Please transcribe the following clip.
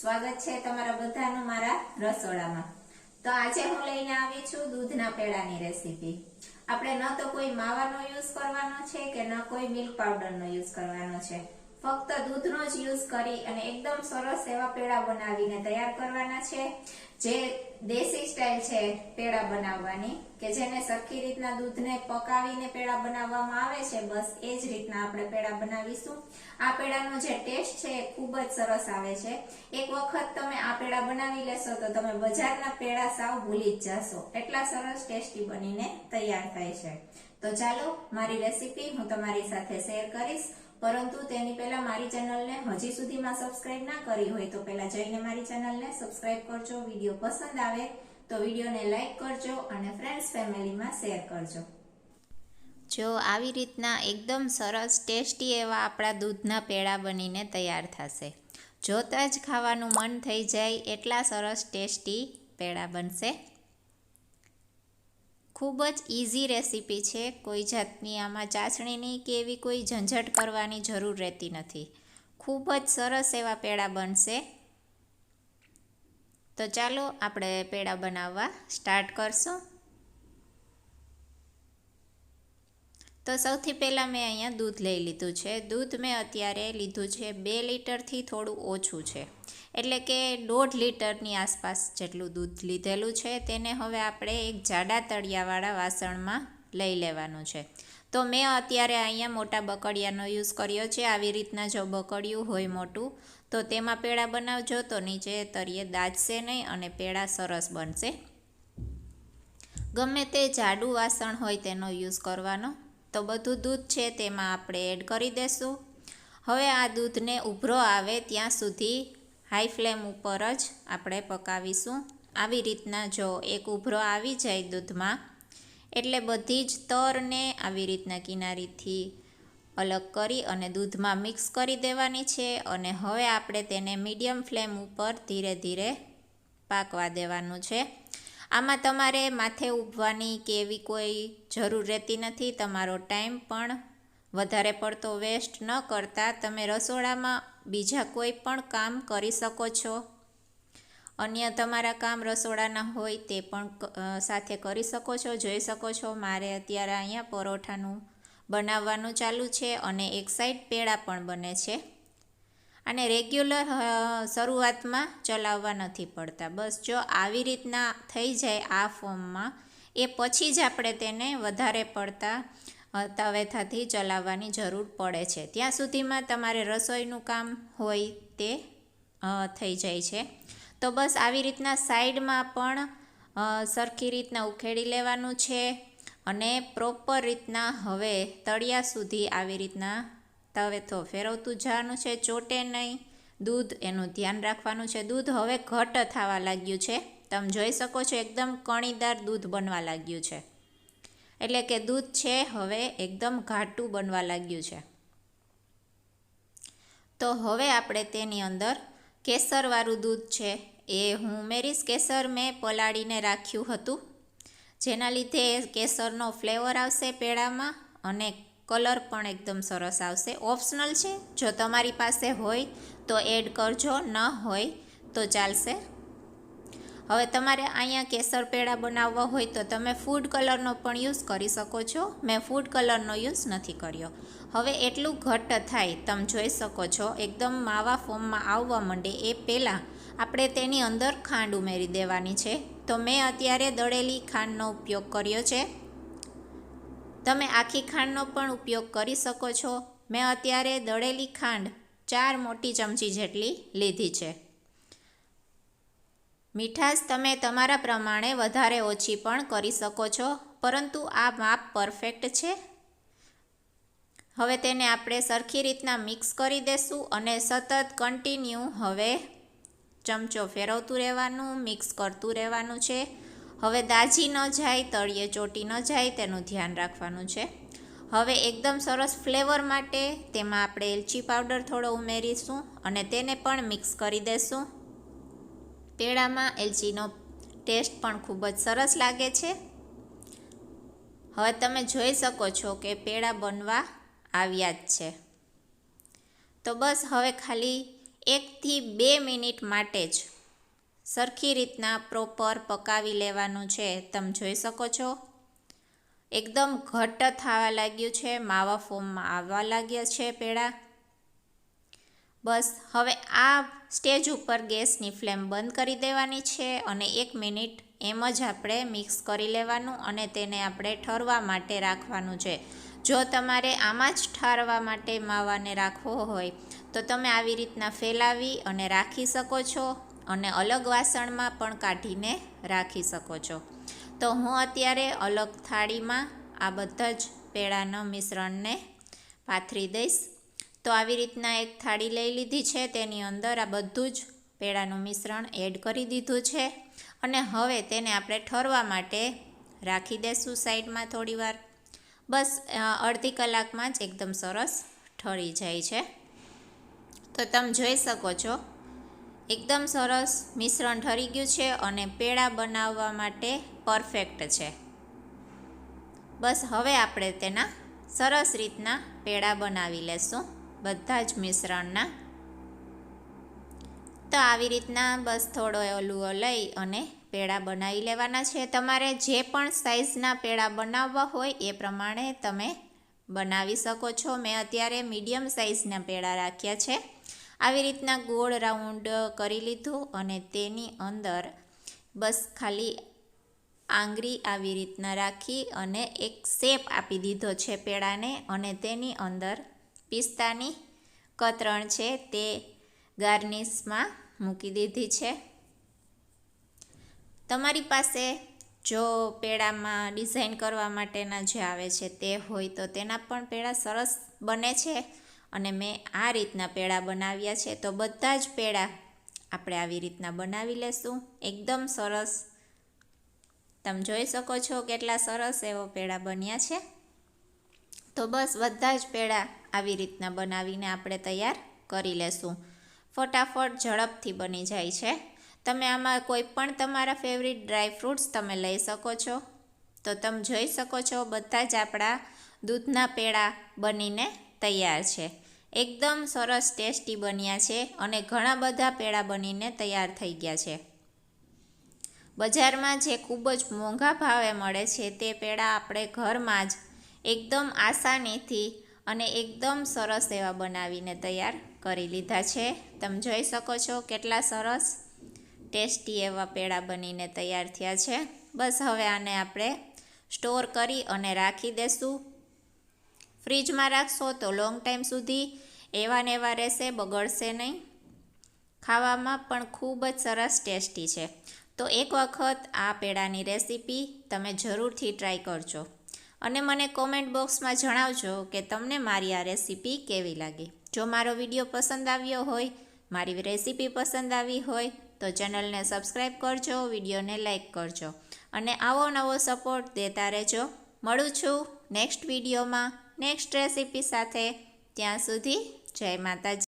સ્વાગત છે તમારા બધાનું મારા રસોડામાં. તો આજે હું લઈને આવી છું દૂધના પેડાની રેસીપી. આપણે ન તો કોઈ માવાનો યુઝ કરવાનો છે કે ન કોઈ મિલ્ક પાવડરનો યુઝ કરવાનો છે. ફક્ત દૂધનો જ યુઝ કરી અને એકદમ સરસ એવા પેડા બનાવીને તૈયાર કરવાના છે. જે દેશી સ્ટાઇલ છે પેડા બનાવવાની, કે જેને સરખી રીતના દૂધને પકાવીને પેડા બનાવવામાં આવે છે, બસ એ જ રીતના આપણે પેડા બનાવીશું. આ પેડાનો જે ટેસ્ટ છે એ ખૂબ જ સરસ આવે છે. એક વખત તમે આ પેડા બનાવી લેશો તો તમે બજારના પેડા સાવ ભૂલી જ જશો. એટલા સરસ ટેસ્ટી બનીને તૈયાર થાય છે. તો ચાલો, મારી રેસીપી હું તમારી સાથે શેર કરીશ. પરંતુ તેની પહેલા મારી ચેનલને હજી સુધીમાં સબસ્ક્રાઇબ ના કરી હોય તો પહેલા જઈને મારી ચેનલને સબસ્ક્રાઇબ કરજો, વીડિયો પસંદ આવે તો વિડીયોને લાઈક કરજો અને ફ્રેન્ડ્સ ફેમિલીમાં શેર કરજો. જો આવી રીતના એકદમ સરસ, ટેસ્ટી એવા આપણા દૂધના પેડા બનીને તૈયાર થશે. જોતાં જ ખાવાનું મન થઈ જાય એટલા સરસ, ટેસ્ટી પેડા બનશે. ખૂબ જ ઇઝી રેસીપી છે. કોઈ જાતની આમાં ચાસણીની કે એવી કોઈ ઝંઝટ કરવાની જરૂર રહેતી નથી. ખૂબ જ સરસ એવા પેડા બનશે. તો ચાલો આપણે પેડા બનાવવા સ્ટાર્ટ કરશું. તો સૌથી પહેલાં મેં અહીંયા દૂધ લઈ લીધું છે. દૂધ મેં અત્યારે લીધું છે બે લીટરથી થોડું ઓછું છે. એટલે કે દોઢ લીટરની આસપાસ જેટલું દૂધ લીધેલું છે, તેને હવે આપણે એક જાડા તળિયાવાળા વાસણમાં લઈ લેવાનું છે. તો મેં અત્યારે અહીંયા મોટા બકડિયાનો યુઝ કર્યો છે, આવી રીતના જો બકડિયું હોય મોટું, તો તેમાં પેડા બનાવજો, તો નીચે તળિયે દાજશે નહીં અને પેડા સરસ બનશે. ગમે તે જાડું વાસણ હોય તેનો યુઝ કરવાનો. તો બધું દૂધ છે તેમાં આપણે એડ કરી દેશું. હવે આ દૂધને ઉભરો આવે ત્યાં સુધી હાઈ ફ્લેમ ઉપર જ આપણે પકાવીશું. આવી રીતના જો એક ઉભરો આવી જાય દૂધમાં, એટલે બધી જ તરને આવી રીતના કિનારીથી અલગ કરી અને દૂધમાં મિક્સ કરી દેવાની છે અને હવે આપણે તેને મીડિયમ ફ્લેમ ઉપર ધીરે ધીરે પાકવા દેવાનું છે. આમાં તમારે માથે ઉભવાની કે એવી કોઈ જરૂર રહેતી નથી, તમારો ટાઈમ પણ વધારે પડતો વેસ્ટ ન કરતા. તમે રસોડામાં બીજા કોઈ પણ કામ કરી શકો છો? અન્ય તમારા કામ રસોડાના હોય તે પણ સાથે કરી શકો છો, જોઈ શકો છો. મારે અત્યારે અહીંયા પરોઠાનું બનાવવાનું ચાલુ છે અને એક સાઈડ પેડા પણ બને છે. અને રેગ્યુલર શરૂઆતમાં ચલાવવા નથી પડતા. બસ જો આવી રીતના થઈ જાય આ ફોર્મમાં એ પછી જ આપણે તેને વધારે પડતા તવેથાથી ચલાવવાની જરૂર પડે છે. ત્યાં સુધીમાં તમારે રસોઈનું કામ હોય તે થઈ જાય છે. તો બસ આવી રીતના સાઈડમાં પણ સરખી રીતના ઉખેડી લેવાનું છે અને પ્રોપર રીતના હવે તળિયા સુધી આવી રીતના તવેથો ફેરવતું જવાનું છે. ચોટે નહીં, દૂધ એનું ધ્યાન રાખવાનું છે. દૂધ હવે ઘટ થવા લાગ્યું છે. તમે જોઈ શકો છો, એકદમ કણીદાર દૂધ બનવા લાગ્યું છે. એટલે કે દૂધ છે હવે એકદમ ઘાટું બનવા લાગ્યું છે. તો હવે આપણે તેની અંદર કેસરવાળું દૂધ છે, એ હું ઉમેરીશ. કેસર મેં પલાળીને રાખ્યું હતું. જેના લીધે કેસરનો ફ્લેવર આવશે પેડામાં અને કલર પણ એકદમ સરસ આવશે. ઓપ્શનલ છે, જો તમારી પાસે હોય તો એડ કરજો, ન હોય તો ચાલશે હવે તમારે અહીંયા કેસર પેડા બનાવવા હોય તો તમે ફૂડ કલરનો પણ યુઝ કરી શકો છો. મેં ફૂડ કલરનો યુઝ નથી કર્યો. હવે એટલું ઘટ્ટ થાય, તમે જોઈ શકો છો, એકદમ માવા ફોર્મમાં આવવા માંડે એ પહેલાં આપણે તેની અંદર ખાંડ ઉમેરી દેવાની છે. તો મેં અત્યારે દળેલી ખાંડનો ઉપયોગ કર્યો છે. તમે આખી ખાંડનો પણ ઉપયોગ કરી શકો છો. મેં અત્યારે દળેલી ખાંડ ચાર મોટી ચમચી જેટલી લીધી છે. મીઠાશ તમે તમારા પ્રમાણે વધારે ઓછી પણ કરી શકો છો, પરંતુ આ માપ પરફેક્ટ છે. હવે તેને આપણે સરખી રીતના મિક્સ કરી દેશું અને સતત કન્ટિન્યુ હવે ચમચો ફેરવતું રહેવાનું મિક્સ કરતું રહેવાનું છે. હવે દાજી ન જાય, તળિયે ચોટી ન જાય, તેનું ધ્યાન રાખવાનું છે. હવે એકદમ સરસ ફ્લેવર માટે તેમાં આપણે એલચી પાવડર થોડો ઉમેરીશું અને તેને પણ મિક્સ કરી દેશું. પેડામાં એલચીનો ટેસ્ટ પણ ખૂબ જ સરસ લાગે છે. હવે તમે જોઈ શકો છો કે પેડા બનવા આવ્યા જ છે. તો બસ હવે ખાલી એકથી બે મિનિટ માટે જ સરખી રીતના પ્રોપર પકાવી લેવાનું છે. તમે જોઈ શકો છો. એકદમ ઘટ્ટ થવા લાગ્યું છે. માવા ફોર્મમાં આવવા લાગ્યા છે પેડા. બસ, હવે આ સ્ટેજ ઉપર ગેસની ફ્લેમ બંધ કરી દેવાની છે અને એક મિનિટ એમ જ આપણે મિક્સ કરી લેવાનું અને તેને આપણે ઠરવા માટે રાખવાનું છે. જો તમારે આમાં જ ઠારવા માટે માવાને રાખવો હોય, તો તમે આવી રીતના ફેલાવી અને રાખી શકો છો અને અલગ વાસણમાં પણ કાઢીને રાખી શકો છો. તો હું અત્યારે અલગ થાળીમાં આ બધા જ પેડાના મિશ્રણને પાથરી દઈશ. તો આવી રીતના એક થાળી લઈ લીધી છે. તેની અંદર આ બધું જ પેડાનું મિશ્રણ એડ કરી દીધું છે. અને હવે તેને આપણે ઠરવા માટે રાખી દેશું સાઈડમાં થોડીવાર. બસ અડધી કલાકમાં જ એકદમ સરસ ઠરી જાય છે. તો તમે જોઈ શકો છો, એકદમ સરસ મિશ્રણ ઠરી ગયું છે અને પેડા બનાવવા માટે પરફેક્ટ છે. બસ, હવે આપણે તેના સરસ રીતના પેડા બનાવી લેશું. બધા જ મિશ્રણના. તો આવી રીતના બસ થોડો લુઓ લઈ અને પેડા બનાવી લેવાના છે. તમારે જે પણ સાઇઝના પેડા બનાવવા હોય એ પ્રમાણે તમે બનાવી શકો છો. મેં અત્યારે મીડિયમ સાઇઝના પેડા રાખ્યા છે. આવી રીતના ગોળ રાઉન્ડ કરી લીધું અને તેની અંદર બસ ખાલી આંગળી આવી રીતના રાખી અને એક શેપ આપી દીધો છે પેડાને અને તેની અંદર પિસ્તાની કતરણ છે તે ગાર્નિશમાં મૂકી દીધી છે. તમારી પાસે જો પેડામાં ડિઝાઇન કરવા માટેના જે આવે છે તે હોય તો તેના પણ પેડા સરસ બને છે અને મેં આ રીતના પેડા બનાવ્યા છે. તો બધા જ પેડા આપણે આવી રીતના બનાવી લેશું. એકદમ સરસ. તમે જોઈ શકો છો કેટલા સરસ એવો પેડા બન્યા છે. તો બસ બધા જ પેડા આવી રીતના બનાવીને આપણે તૈયાર કરી લેશું. ફટાફટ ઝડપથી બની જાય છે. તમે આમાં કોઈ પણ તમારા ફેવરિટ ડ્રાય ફ્રૂટ્સ તમે લઈ શકો છો. તો તમે જોઈ શકો છો બધા જ આપણા દૂધના પેડા બનીને તૈયાર છે. એકદમ સરસ ટેસ્ટી બન્યા છે અને ઘણા બધા પેડા બનીને તૈયાર થઈ ગયા છે. બજારમાં જે ખૂબ જ મોંઘા ભાવે મળે છે તે પેડા આપણે ઘરમાં જ એકદમ આસાનીથી અને એકદમ સરસ એવા બનાવીને તૈયાર કરી લીધા છે. તમે જોઈ શકો છો કેટલા સરસ, ટેસ્ટી એવા પેડા બનીને તૈયાર થયા છે. બસ હવે આને આપણે સ્ટોર કરી અને રાખી દેશું. ફ્રીજમાં રાખશો તો લોંગ ટાઈમ સુધી એવા ને એવા રહેશે, બગડશે નહીં. ખાવામાં પણ ખૂબ જ સરસ ટેસ્ટી છે. તો એક વખત આ પેડાની રેસીપી તમે જરૂરથી ટ્રાય કરજો. અને મને કોમેન્ટ બોક્સમાં જણાવજો કે તમને મારી આ રેસીપી કેવી લાગી. જો મારો વીડિયો પસંદ આવ્યો હોય, મારી રેસીપી પસંદ આવી હોય, તો ચેનલને સબસ્ક્રાઈબ કરજો, વિડીયોને લાઇક કરજો. અને આવો નવો સપોર્ટ દેતા રહેજો. મળું છું નેક્સ્ટ વિડીયોમાં નેક્સ્ટ રેસીપી સાથે. ત્યાં સુધી જય માતાજી.